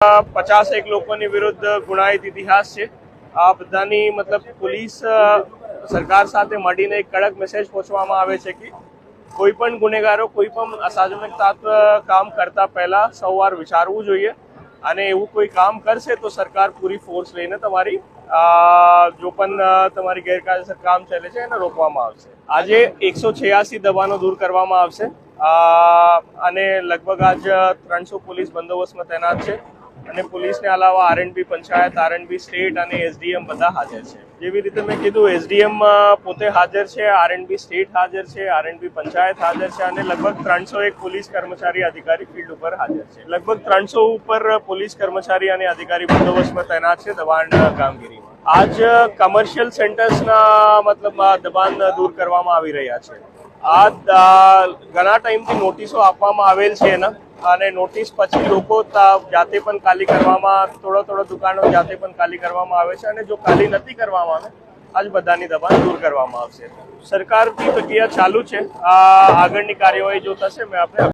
પચાસ એક લોકોની વિરુદ્ધ ગુનાહિત ઇતિહાસ છે. આ બધાની મતલબ પોલીસ સરકાર સાથે મળીને એક કડક મેસેજ પહોંચવામાં આવે છે કે કોઈ પણ ગુનેગારો કોઈ પણ અસામાજિક તત્વ કામ કરતા પહેલા સૌવાર વિચારવું જોઈએ અને એવું કોઈ કામ કરશે તો સરકાર પૂરી ફોર્સ લઈને તમારી જો પણ તમારી ગેરકાયદેસર કામ ચાલે છે એને રોકવામાં આવશે. આજે એકસો છ્યાસી દબાણો દૂર કરવામાં આવશે. અને લગભગ આજ ત્રણસો પોલીસ બંદોબસ્તમાં તૈનાત છે. અને પોલીસને અલાવા આરએનબી પંચાયત આરએનબી સ્ટેટ અને એસડીએમ બધા હાજર છે. જેવી રીતે મેં કીધું એસડીએમ પોતે હાજર છે આરએનબી સ્ટેટ હાજર છે આરએનબી પંચાયત હાજર છે અને લગભગ ત્રણસો એક પોલીસ કર્મચારી અધિકારી ફિલ્ડ ઉપર હાજર છે. લગભગ ત્રણસો ઉપર પોલીસ કર્મચારી અને અધિકારી બંદોબસ્તમાં તૈનાત છે દબાણ કામગીરીમાં. આજ કમર્શિયલ સેન્ટર્સના મતલબ દબાણ દૂર કરવામાં આવી રહ્યા છે. આ, ઘણા ટાઈમથી નોટિસો આપવામાં આવેલ છે એના. અને નોટિસ પછી લોકો જાતે પણ ખાલી કરવામાં, થોડો થોડો દુકાનો જાતે પણ ખાલી કરવામાં આવે છે અને જો ખાલી નથી કરવામાં આવે, આજ બધાની દબાણ દૂર કરવામાં આવશે. સરકારની પ્રક્રિયા ચાલુ છે. આ આગળની કાર્યવાહી જો થશે, મેં આપણે